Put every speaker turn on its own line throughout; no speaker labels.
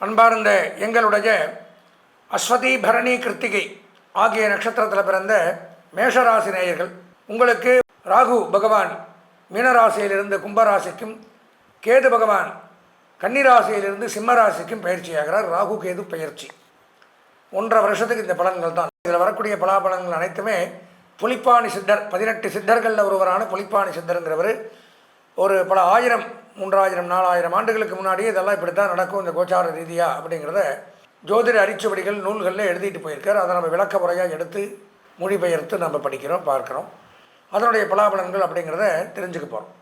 அன்பார்ந்த எங்களுடைய அஸ்வதி பரணி கிருத்திகை ஆகிய நட்சத்திரத்தில் பிறந்த மேஷராசி நேயர்கள் உங்களுக்கு ராகு பகவான் மீனராசியிலிருந்து கும்பராசிக்கும் கேது பகவான் கன்னிராசியிலிருந்து சிம்மராசிக்கும் பயிற்சியாகிறார். ராகு கேது பயிற்சி. ஒன்றரை வருஷத்துக்கு இந்த பலன்கள் தான். இதில் வரக்கூடிய பலாபலன்கள் அனைத்துமே புலிப்பாணி சித்தர் பதினெட்டு சித்தர்களில் ஒருவரான புலிப்பாணி சித்தருங்கிறவர் ஒரு பல ஆயிரம் மூன்றாயிரம் நாலாயிரம் ஆண்டுகளுக்கு முன்னாடியே இதெல்லாம் இப்படி தான் நடக்கும் இந்த கோச்சார ரீதியாக அப்படிங்கிறத ஜோதிட அரிச்சுவடிகள் நூல்களில் எழுதிட்டு போயிருக்கார். அதை நம்ம விளக்க முறையாக எடுத்து மொழிபெயர்த்து நம்ம படிக்கிறோம் பார்க்குறோம். அதனுடைய பலாபலன்கள் அப்படிங்கிறத தெரிஞ்சுக்க போகிறோம்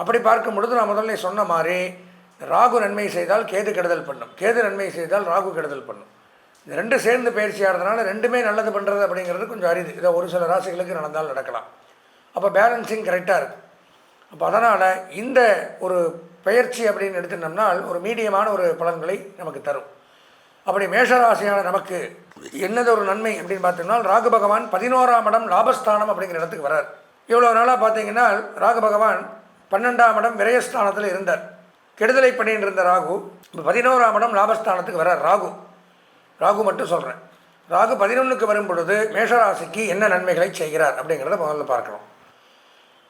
அப்படி பார்க்கும் பொழுது நான் முதல்ல சொன்ன மாதிரி ராகு நன்மை செய்தால் கேது கெடுதல் பண்ணும். கேது நன்மை செய்தால் ராகு கெடுதல் பண்ணும். இந்த ரெண்டு சேர்ந்து பயிற்சியாக இருந்தனால ரெண்டுமே நல்லது பண்ணுறது அப்படிங்கிறது கொஞ்சம் அரிது. இதை ஒரு சில ராசிகளுக்கு நடந்தால் நடக்கலாம். அப்போ பேலன்சிங் கரெக்டாக இருக்குது அப்போ அதனால் இந்த ஒரு பயிற்சி அப்படின்னு எடுத்துட்டோம்னால் ஒரு மீடியமான ஒரு பலன்களை நமக்கு தரும். அப்படி மேஷராசியான நமக்கு என்னது ஒரு நன்மை அப்படின்னு பார்த்தோம்னா ராகு பகவான் பதினோராம் இடம் லாபஸ்தானம் அப்படிங்கிற இடத்துக்கு வரார் இவ்வளோ நாளாக பார்த்தீங்கன்னா ராகு பகவான் பன்னெண்டாம் இடம் விரயஸ்தானத்தில் இருந்தார். கெடுதலை பண்ணிட்டு இருந்த ராகு இப்போ பதினோராம் இடம் லாபஸ்தானத்துக்கு வரார் ராகு. ராகு மட்டும் சொல்கிறேன் ராகு பதினொன்றுக்கு வரும் பொழுது மேஷராசிக்கு என்ன நன்மைகளை செய்கிறார் அப்படிங்கிறத முதல்ல பார்க்கணும்.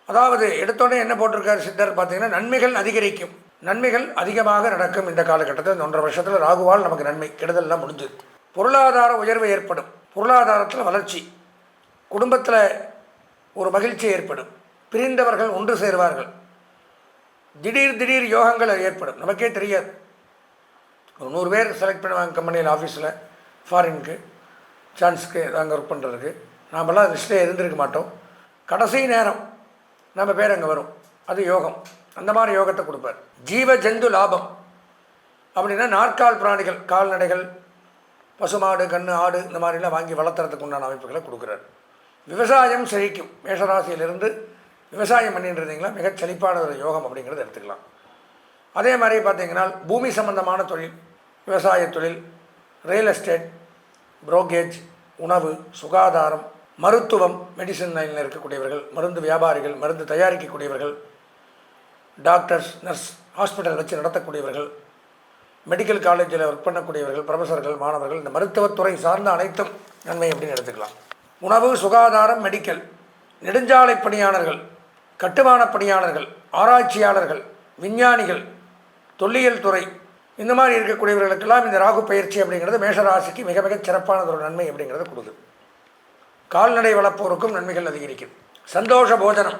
அதாவது எடுத்தோடனே என்ன போட்டிருக்காரு சித்தர் பார்த்தீங்கன்னா நன்மைகள் அதிகரிக்கும். நன்மைகள் அதிகமாக நடக்கும் இந்த காலகட்டத்தில். இந்த ஒன்றரை வருஷத்தில் ராகுவால் நமக்கு நன்மை கெடுதல்லாம் முடிஞ்சது. பொருளாதார உயர்வு ஏற்படும். பொருளாதாரத்தில் வளர்ச்சி. குடும்பத்தில் ஒரு மகிழ்ச்சி ஏற்படும். பிரிந்தவர்கள் ஒன்று சேர்வார்கள். திடீர் திடீர் யோகங்கள் ஏற்படும். நமக்கே தெரியாது. ஒரு நூறு பேர் செலக்ட் பண்ணுவாங்க கம்பெனியில் ஆஃபீஸில் ஃபாரினுக்கு சான்ஸ்க்கு அங்கே ஒர்க் பண்ணுறதுக்கு நாமெல்லாம் லிஸ்ட்டில் இருந்திருக்க மாட்டோம். கடைசி நேரம். நம்ம பேர் அங்கே வரும். அது யோகம். அந்த மாதிரி யோகத்தை கொடுப்பார். ஜீவ ஜந்து லாபம். அப்படின்னா நாற்கால் பிராணிகள் கால்நடைகள் பசுமாடு கன்று ஆடு இந்த மாதிரிலாம் வாங்கி வளர்த்துறதுக்கு உண்டான அமைப்புகளை கொடுக்குறார். விவசாயம் செழிக்கும். மேஷராசியிலிருந்து விவசாயம் பண்ணிட்டு இருந்தீங்களா மிகச் செழிப்பான ஒரு யோகம் அப்படிங்கிறத எடுத்துக்கலாம். அதே மாதிரி பார்த்தீங்கன்னா பூமி சம்பந்தமான தொழில் விவசாய தொழில் ரியல் எஸ்டேட் புரோக்கேஜ் உணவு சுகாதாரம் மருத்துவம் மெடிசன் லைனில் இருக்கக்கூடியவர்கள் மருந்து வியாபாரிகள் மருந்து தயாரிக்கக்கூடியவர்கள் டாக்டர்ஸ் நர்ஸ் ஹாஸ்பிட்டல் வச்சு நடத்தக்கூடியவர்கள் மெடிக்கல் காலேஜில் ஒர்க் பண்ணக்கூடியவர்கள் ப்ரொஃபஸர்கள் மாணவர்கள் இந்த மருத்துவத்துறை சார்ந்த அனைத்தும் நன்மை அப்படின்னு எடுத்துக்கலாம். உணவு சுகாதாரம் மெடிக்கல் நெடுஞ்சாலை பணியாளர்கள் கட்டுமான பணியாளர்கள் ஆராய்ச்சியாளர்கள் விஞ்ஞானிகள் தொல்லியல் துறை இந்த மாதிரி இருக்கக்கூடியவர்களுக்கெல்லாம் இந்த ராகு பயிற்சி அப்படிங்கிறது மேஷராசிக்கு மிக மிக சிறப்பானது ஒரு நன்மை அப்படிங்கிறத கொடுக்குது. கால்நடை வளர்ப்போருக்கும் நன்மைகள் அதிகரிக்கும். சந்தோஷ போஜனம்.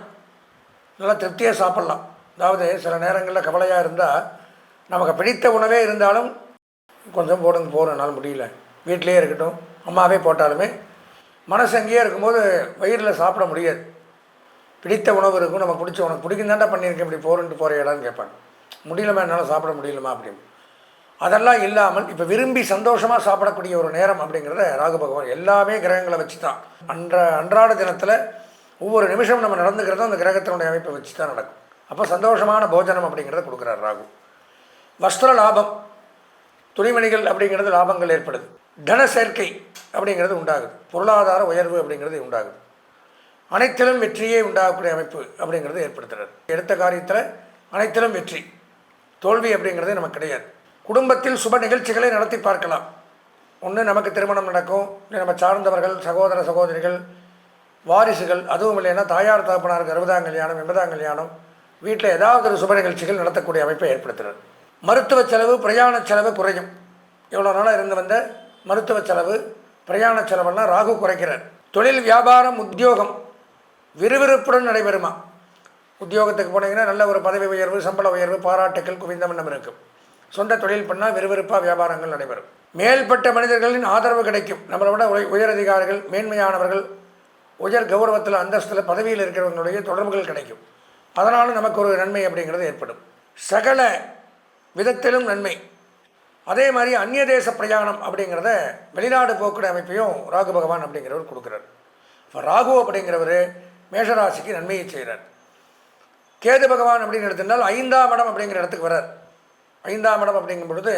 நல்லா திருப்தியாக சாப்பிட்லாம். அதாவது சில நேரங்களில் கவலையாக இருந்தால் நமக்கு பிடித்த உணவே இருந்தாலும் கொஞ்சம் போடுங்க போகிறனால என்னால் முடியல. வீட்டிலே இருக்கட்டும் அம்மாவே போட்டாலுமே மனசு அங்கேயே இருக்கும்போது வயிறில் சாப்பிட முடியாது. பிடித்த உணவு இருக்கும் நமக்கு பிடிச்ச உணவு. பிடிக்கும் தாண்டா பண்ணியிருக்கேன் இப்படி போகிறன்ட்டு போகிற இடம்னு கேட்பாங்க. முடியலமா என்னால் சாப்பிட முடியலமா அப்படின்னு. அதெல்லாம் இல்லாமல் இப்போ விரும்பி சந்தோஷமாக சாப்பிடக்கூடிய ஒரு நேரம் அப்படிங்கிறத ராகு பகவான் எல்லாமே கிரகங்களை வச்சு தான் அன்ற அன்றாட தினத்தில் ஒவ்வொரு நிமிஷம் நம்ம நடந்துக்கிறதும் அந்த கிரகத்தினுடைய அமைப்பை வச்சு தான் நடக்கும். அப்போ சந்தோஷமான போஜனம் அப்படிங்கிறத கொடுக்குறார் ராகு. வஸ்திர லாபம் துணிமணிகள் அப்படிங்கிறது லாபங்கள் ஏற்படுது. தன சேர்க்கை அப்படிங்கிறது உண்டாகுது. பொருளாதார உயர்வு அப்படிங்கிறது உண்டாகுது. அனைத்திலும் வெற்றியே உண்டாகக்கூடிய அமைப்பு அப்படிங்கிறது ஏற்படுத்துறது. எடுத்த காரியத்தில் அனைத்திலும் வெற்றி. தோல்வி அப்படிங்கிறதே நமக்கு கிடையாது. குடும்பத்தில் சுப நிகழ்ச்சிகளை நடத்தி பார்க்கலாம். ஒன்று நமக்கு திருமணம் நடக்கும் இல்லை நம்ம சார்ந்தவர்கள் சகோதர சகோதரிகள் வாரிசுகள் அதுவும் இல்லைன்னா தாயார் தகப்பனாருக்கு அறுபதாம் கல்யாணம் எண்பதாம் கல்யாணம் வீட்டில் ஏதாவது ஒரு சுப நிகழ்ச்சிகள் நடத்தக்கூடிய அமைப்பை ஏற்படுத்துகிறது மருத்துவ செலவு பிரயாண செலவு குறையும். எவ்வளோ நாளாக இருந்து வந்த மருத்துவ செலவு பிரயாண செலவெல்லாம் ராகு குறைக்கிறார். தொழில் வியாபாரம் உத்தியோகம் விறுவிறுப்புடன் நடைபெறுமா? உத்தியோகத்துக்கு போனீங்கன்னா நல்ல ஒரு பதவி உயர்வு சம்பள உயர்வு பாராட்டுக்கள் குவிந்த வண்ணம் இருக்கும். சொந்த தொழில் பண்ணால் விறுவிறுப்பாக வியாபாரங்கள் நடைபெறும். மேல்பட்ட மனிதர்களின் ஆதரவு கிடைக்கும். நம்மளை விட உயர் அதிகாரிகள் மேன்மையானவர்கள் உயர் கௌரவத்தில் அந்தஸ்தில் பதவியில் இருக்கிறவங்களுடைய தொடர்புகள் கிடைக்கும். அதனால் நமக்கு ஒரு நன்மை அப்படிங்கிறது ஏற்படும். சகல விதத்திலும் நன்மை. அதே மாதிரி அந்நிய தேச பிரயாணம் அப்படிங்கிறத வெளிநாடு போக்குட அமைப்பையும் ராகு பகவான் அப்படிங்கிறவர் கொடுக்குறார். இப்போ ராகு அப்படிங்கிறவர் மேஷராசிக்கு நன்மையை செய்கிறார் கேது பகவான் அப்படின்னு எடுத்திருந்தால் ஐந்தாம் இடம் அப்படிங்கிற இடத்துக்கு வரார் ஐந்தாம் இடம் அப்படிங்கும் பொழுது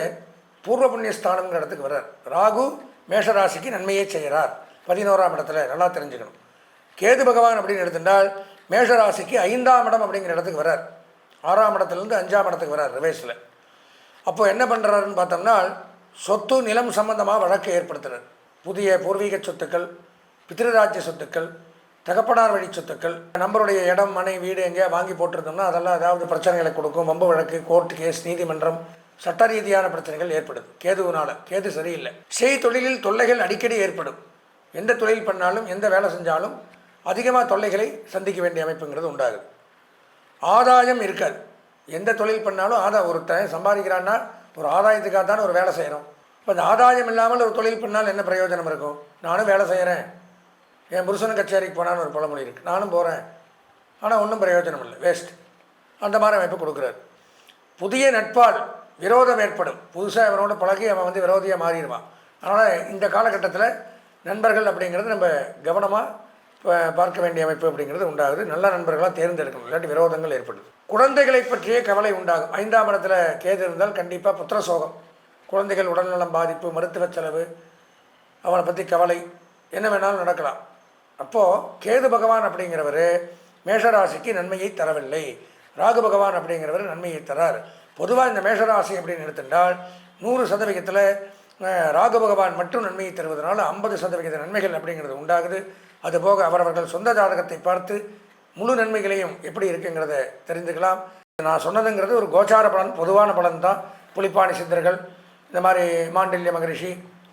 பூர்வ புண்ணிய ஸ்தானம்ங்கிற இடத்துக்கு வரார் ராகு மேஷராசிக்கு நன்மையே செய்கிறார். பதினோராம் இடத்துல நல்லா தெரிஞ்சுக்கணும். கேது பகவான் அப்படின்னு எடுத்துட்டால் மேஷராசிக்கு ஐந்தாம் இடம் அப்படிங்கிற இடத்துக்கு வர்றார். ஆறாம் இடத்துலேருந்து அஞ்சாம் இடத்துக்கு வரார் ரிவேஸில் அப்போ என்ன பண்ணுறாருன்னு பார்த்தோம்னா சொத்து நிலம் சம்பந்தமாக வழக்கு ஏற்படுத்துகிறார் புதிய பூர்வீக சொத்துக்கள் பித்ருராஜ்ய சொத்துக்கள் தகப்பனார் வழி சொத்துக்கள் நம்மளுடைய இடம் மனை வீடு எங்கேயா வாங்கி போட்டிருந்தோம்னா அதெல்லாம் ஏதாவது பிரச்சனைகளை கொடுக்கும். வம்பு வழக்கு கோர்ட் கேஸ் நீதிமன்றம் சட்ட ரீதியான பிரச்சனைகள் ஏற்படுது. கேதுவினால. கேது சரியில்லை. செய் தொழிலில் தொல்லைகள் அடிக்கடி ஏற்படும். எந்த தொழில் பண்ணாலும் எந்த வேலை செஞ்சாலும் அதிகமாக தொல்லைகளை சந்திக்க வேண்டிய அமைப்புங்கிறது உண்டாகுது. ஆதாயம் இருக்காது. எந்த தொழில் பண்ணாலும் ஆதா ஒருத்தன் சம்பாதிக்கிறான்னா ஒரு ஆதாயத்துக்காக தானே ஒரு வேலை செய்கிறோம் இப்போ அந்த ஆதாயம் இல்லாமல் ஒரு தொழில் பண்ணால் என்ன பிரயோஜனம் இருக்கும்? நானும் வேலை செய்கிறேன் என் புருஷனும் கச்சேரிக்கு போனான்னு ஒரு பழமொழி இருக்குது நானும் போகிறேன் ஆனால் ஒன்றும் பிரயோஜனம் இல்லை. வேஸ்ட் அந்த மாதிரி அமைப்பு கொடுக்குறாரு. புதிய நட்பால் விரோதம் ஏற்படும். புதுசாக அவனோட பழகி அவன் வந்து விரோதியாக மாறிடுவான். அதனால் இந்த காலகட்டத்தில் நண்பர்கள் அப்படிங்கிறது நம்ம கவனமாக பார்க்க வேண்டிய அமைப்பு அப்படிங்கிறது உண்டாகுது. நல்ல நண்பர்களாக தேர்ந்தெடுக்கணும். இல்லாட்டி விரோதங்கள் ஏற்படுது. குழந்தைகளை பற்றிய கவலை உண்டாகும். ஐந்தாம் இடத்துல கேது இருந்தால் கண்டிப்பாக புத்திர சோகம். குழந்தைகள் உடல்நலம் பாதிப்பு மருத்துவ செலவு அவனை பற்றி கவலை. என்ன வேணாலும் நடக்கலாம். அப்போது கேது பகவான் அப்படிங்கிறவர் மேஷராசிக்கு நன்மையை தரவில்லை. ராகு பகவான் அப்படிங்கிறவர் நன்மையை தரார். பொதுவாக இந்த மேஷராசி அப்படின்னு எடுத்துட்டால் நூறு சதவிகிதத்தில் ராகு பகவான் மட்டும் நன்மையை தருவதனால ஐம்பது சதவிகித நன்மைகள் அப்படிங்கிறது உண்டாகுது. அதுபோக அவரவர்கள் சொந்த ஜாதகத்தை பார்த்து முழு நன்மைகளையும் எப்படி இருக்குங்கிறத தெரிந்துக்கலாம். நான் சொன்னதுங்கிறது ஒரு கோச்சார பலன் பொதுவான பலன் தான் புலிப்பாணி சித்தர்கள் இந்த மாதிரி மாண்டல்ய மகரிஷி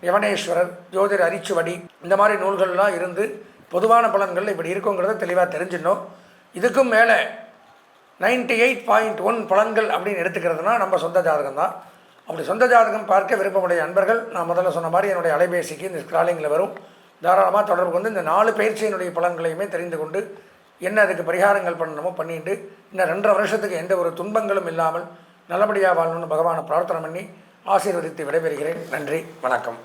யவனேஸ்வரர் ஜோதிர் அரிச்சுவடி இந்த மாதிரி நூல்கள்லாம் இருந்து பொதுவான பலன்கள் இப்படி இருக்குங்கிறத தெளிவாக தெரிஞ்சிடணும். இதுக்கும் மேலே நைன்டி எயிட் பாயிண்ட் ஒன் பலன்கள் அப்படின்னு எடுத்துக்கிறதுனா நம்ம சொந்த ஜாதகம் தான். அப்படி சொந்த ஜாதகம் பார்க்க விருப்பமுடைய அன்பர்கள் நான் முதல்ல சொன்ன மாதிரி என்னுடைய அலைபேசிக்கு இந்த ஸ்க்ராலிங்கில் வரும். தாராளமாக தொடர்பு கொண்டு இந்த நாலு பயிற்சியினுடைய பலன்களையுமே தெரிந்து கொண்டு என்ன அதுக்கு பரிகாரங்கள் பண்ணணுமோ பண்ணிட்டு இன்னும் ரெண்டரை வருஷத்துக்கு எந்த ஒரு துன்பங்களும் இல்லாமல் நல்லபடியாக வாழணும்னு பகவானை பிரார்த்தனை பண்ணி ஆசீர்வதித்து விடைபெறுகிறேன். நன்றி வணக்கம்.